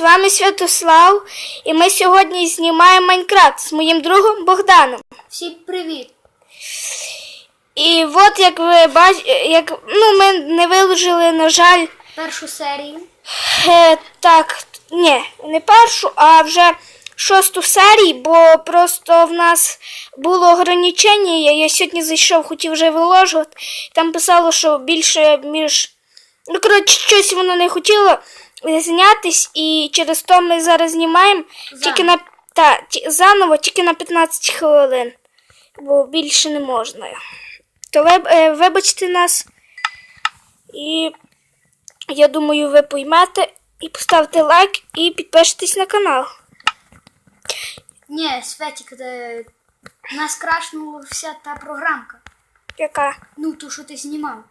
з вами Святослав, і ми сьогодні знімаємо Майнкрафт з моїм другом Богданом. Всім привіт! І от як ви бачите, як ну ми не виложили, на жаль, Першу серію. е, так, ні, не першу, а вже шосту серію, бо просто в нас було ограничення. Я, я сьогодні зайшов, хотів вже виложувати. Там писало, що більше між. Ну, коротше, щось воно не хотіло знятись, і через то ми зараз знімаємо тільки на та, ті- заново, тільки на 15 хвилин, бо більше не можна. То ви, е, вибачте нас. І я думаю, ви поймете і поставте лайк і підпишитесь на канал. Ні, Светік, де... нас крашнула вся та програмка. Яка? Ну, ту, що ти знімав.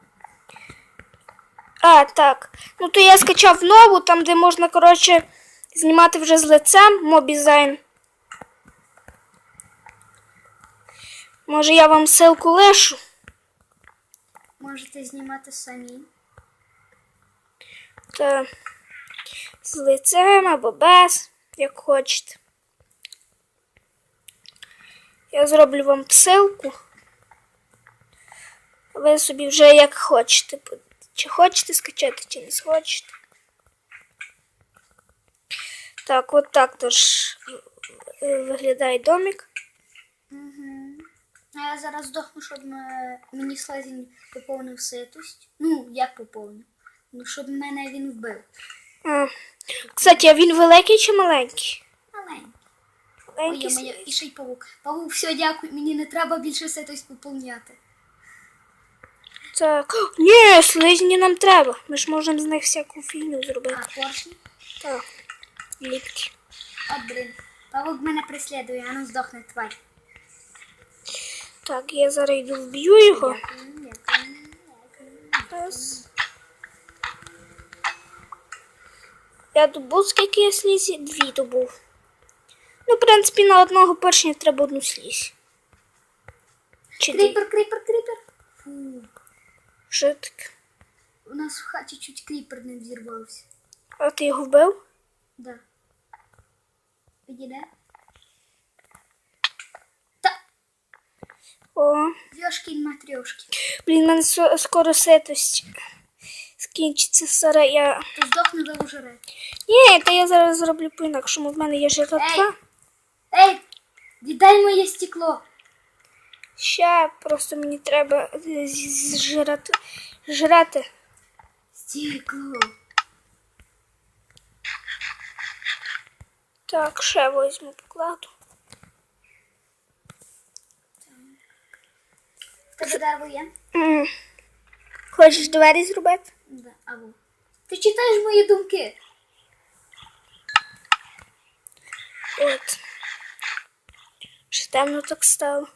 А, так. Ну то я скачав нову, там, де можна, коротше, знімати вже з лицем мобізайн. Може, я вам ссылку лишу. Можете знімати самі. Та з лицем або без, як хочете. Я зроблю вам ссылку. Ви собі вже як хочете. Чи хочете скачати, чи не хочете. Так, от так тож е, виглядає домик. Угу. А я зараз здохну, щоб мені слезінь поповнив ситость. Ну, як поповнив? Ну, щоб мене він вбив. А. Кстати, а він великий чи маленький? Маленький. Ой, Маленький. моя, і ще й павук. Павук, все, дякую, мені не треба більше ситость поповняти. Так. Ні, слизні нам треба. Ми ж можемо з них всяку фігню зробити. А, поршні? Так. Ліпкі. От, блин. Павук мене преслідує, а ну здохне тварь. Так, я зараз йду вб'ю його. Раз. Я добув, скільки я слізі? Дві добув. Ну, в принципі, на одного першня треба одну слізь. Чи? Кріпер, кріпер, кріпер. Фу. Що таке? У нас в хаті чуть кріпер не взірвався. А ти його вбив? Да. Підійде? Та, О, йошкін матрьошки. блін, мене со- скоро ситость. Скінчиться сара. Я. То здохне ви ужере. Ні, та я зараз зроблю по-інакшому. В мене є жиратва. Ей, віддай моє стекло. Ще просто мені треба е, зжирати. Жрати. Стекло. Так, ще візьму покладу. Тебе дерево є? Хочеш двері зробити? Да, або. Ти читаєш мої думки. От. Ще темно так стало.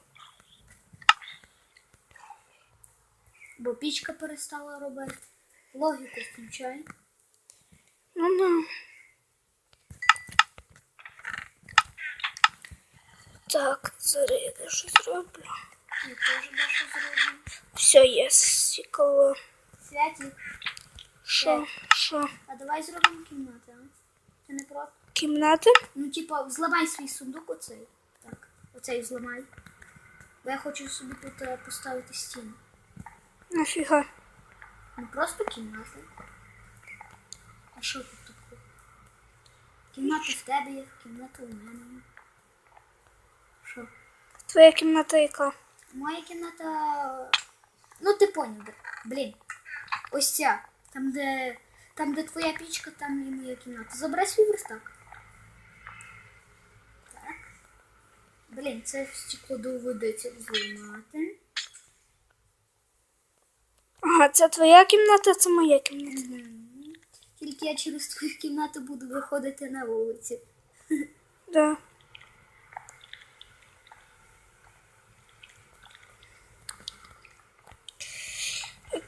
Бо пічка перестала робити. Логіку включай. Ну ну. Так, зараз я дещо зроблю. Я теж дещо зроблю. Все, є стекло. Святік, Що? Що? а давай зробимо кімнату, а? Ти не проти? Кімната? Ну, типа, зламай свій сундук оцей. Так, оцей зламай. Бо я хочу собі тут е, поставити стіну. Нафіга. Не просто кімната. А що тут таке? Кімната в тебе є, кімната у мене. Що? Твоя кімната яка? Моя кімната. Ну, ти поняв. Блін. Ось ця. Там, де. Там, де твоя пічка, там і моя кімната. Забирай свій верстак. Так. Блін, це стекло доведеться зламати. Ага, це твоя кімната, це моя кімната. Тільки я через твою кімнату буду виходити на вулицю. Да.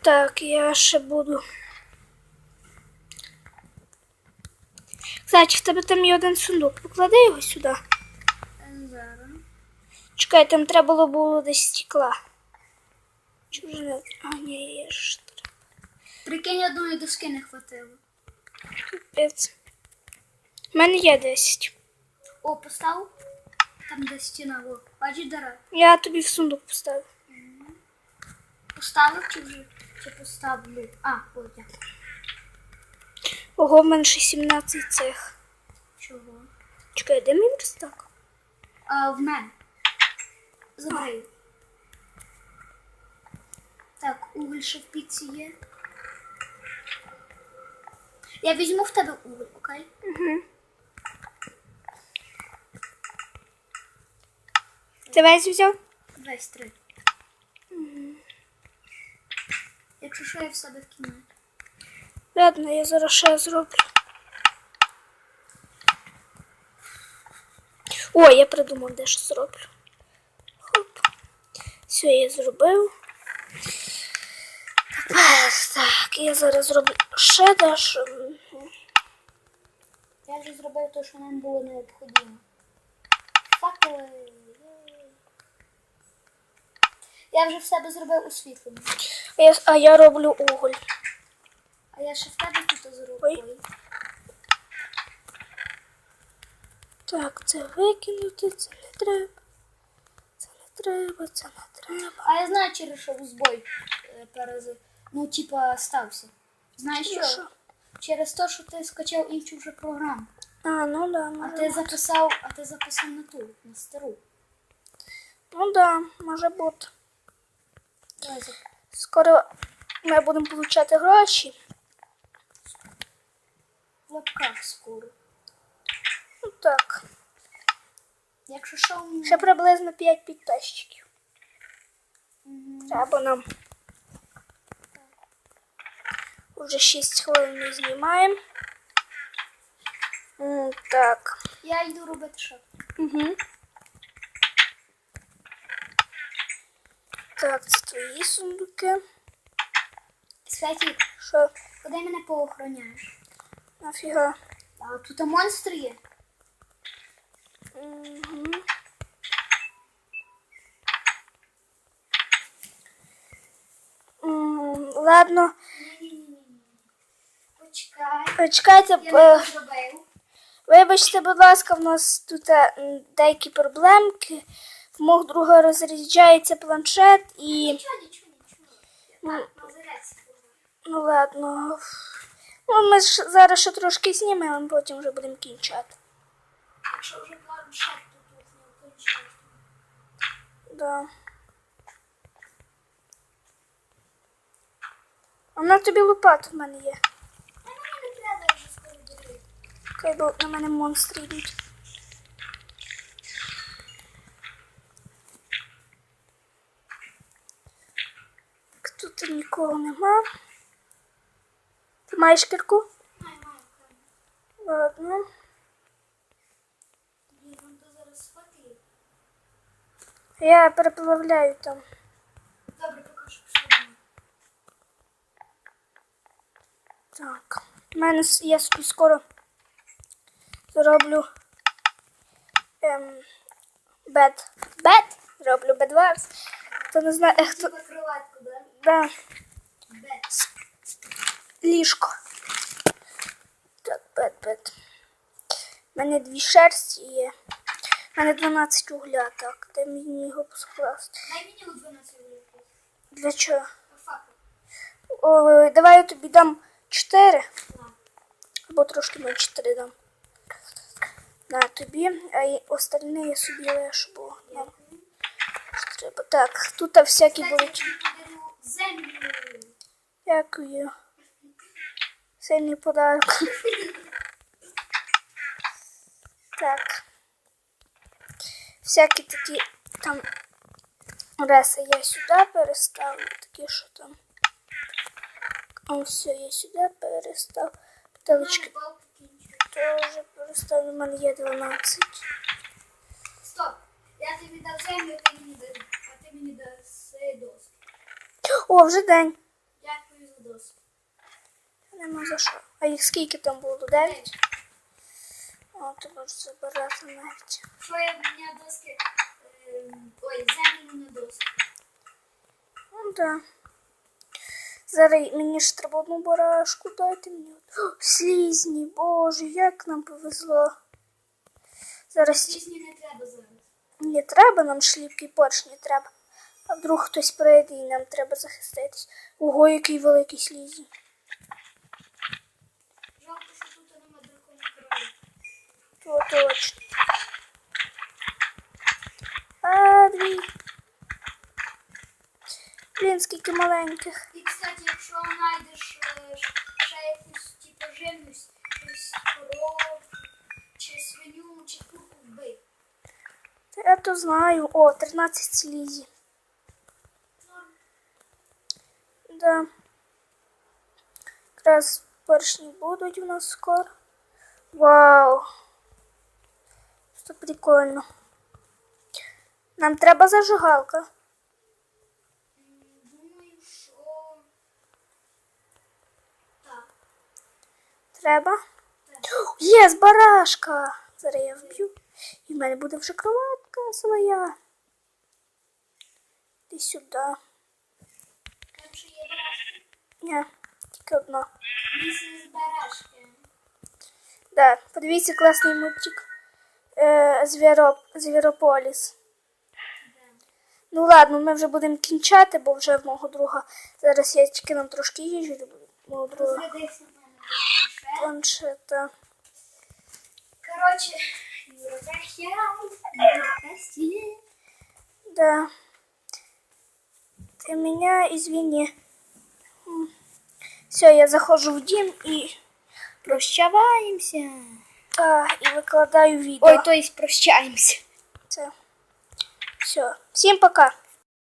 Так, я ще буду. Кстати, в тебе там є один сундук. Поклади його сюди. Е, Зараз. Чекай, там треба було було десь стекла. Чи вже А, ні, є ж. Прикинь, одної доски не хватило. Капець. У мене є 10. О, поставив. Там де стіна, о. Бачиш дара. Я тобі в сундук поставив. Поставив чи вже? Чи поставлю? А, о, я. Ого, в мене ще 17 цих. Чого? Чекай, де мій верстак? А, в мене. Забери. Так, уголь ще в піці є. Я візьму в тебе уголь, окей? Угу. Ти весь взяв? Весь три. Якщо що, я в себе в кімнаті. Ладно, я зараз ще зроблю. О, я придумав, де що зроблю. Хоп. Все, я зробив. Так, я зараз зроблю ще дещо. Я вже зробив те, що нам було необхідно. Факели. Я вже в себе зробив освітлення. А я, а я роблю уголь. А я ще в тебе тут зроблю. Ой. Так, це викинути, це не треба. Це не треба, це не треба. А я знаю, через що збой е, перез... Ну, типа, стався. Знаєш що? Що? Через те, що ти скачав іншу вже програму. А, ну да, А може. ти записав, а ти записав на ту, на стару. Ну да, може бути. Давай зап- Скоро ми будемо получати гроші. В лапках скоро. Ну так. Якщо що, м, Ще приблизно 5 підписчиків. мгм. Треба нам. Уже 6 хвилин ми знімаємо. Так. я йду робити що. Угу. Так, це твої сундуки. Святі, Що? куди мене поохороняєш? Нафіга? А тут монстр є. Угу. Ладно. Почекай. почекайте. Я е, не зробив. Вибачте, будь ласка, в нас тут е, деякі проблемки. В мого друга розряджається планшет і. Нічого, нічого, нічого. Ну, Так, ну ладно. Ну, ми ж зараз ще трошки знімемо, а потім вже будемо кінчати. Якщо вже планшет, то тут не. Да. А на тобі лопата в мене є. А мені не треба вже скоро дивити. Хай бо на мене монстри йдуть. Так, Тут нікого нема. Ти маєш кірку? Ладно. Я переплавляю там. Добре, покажу, що. Так. У мене я собі скоро зроблю ем, бед. Бед? Зроблю бедварс. Хто не знає, е, хто. Кроватку, да? Да, ліжко. Так, бед, бед. У мене дві шерсті є. У мене 12 угля, так. Де мені його поскласти? Дай мені у 12 виліків. Для чого? О, давай я тобі дам 4. Або трошки менше 4 дам. На тобі, а й остальне я собі лишу, бо нам треба. Так, тут всякі будуть. Дякую. Сильний подарок. Так. Всякі такі там реси я сюди переставлю, такі, що там. О, все, я сюди перестав. Бутилочки Палки кінчу. теж мене є 12. Стоп. Я тобі дав землю. А ти мені даси доски. О, вже день. Дякую за доски. Нема за що. А їх скільки там було? 9? О, ти можеш забирати навіть. Що я в мене доски? Ем, Ой, землю на доски. Ну да. Зараз мені ж треба одну барашку, дайте мені. О, слізні, боже, як нам повезло. Зараз Слізні не треба зараз. не треба нам шліпки поршні треба. А вдруг хтось прийде і нам треба захиститись. Ого, який великий слізні. Жалко, що тут нема драконів краю. То точно. А, дві. Блін, скільки маленьких. І, кстати, якщо знайдеш е, ще якусь типу живність, якусь корову, чи свиню, чи курку вбий. Я то знаю. О, 13 слізі. Да. Якраз поршні будуть у нас скоро. Вау. Це прикольно. Нам треба зажигалка. М, Думаю, що так. Треба. Є, барашка! Зараз я вб'ю. І в мене буде вже кроватка своя. Іди сюди. Ні, тільки одна. Да, подивіться класний мультик. Е, Звіро, Звірополіс. Ну ладно, ми вже будемо кінчати, бо вже в мого друга. Зараз я тільки нам трошки їжі люблю. Мого друга Розглядайся в мене планшет. планшета. Коротше, Юра Кахян, Юра Кастє. Да. Ты меня извини. Все, я захожу в дім і, Прощаваємося. та, і викладаю відео. Ой, то есть прощаємося. Це. Все. Всім пока.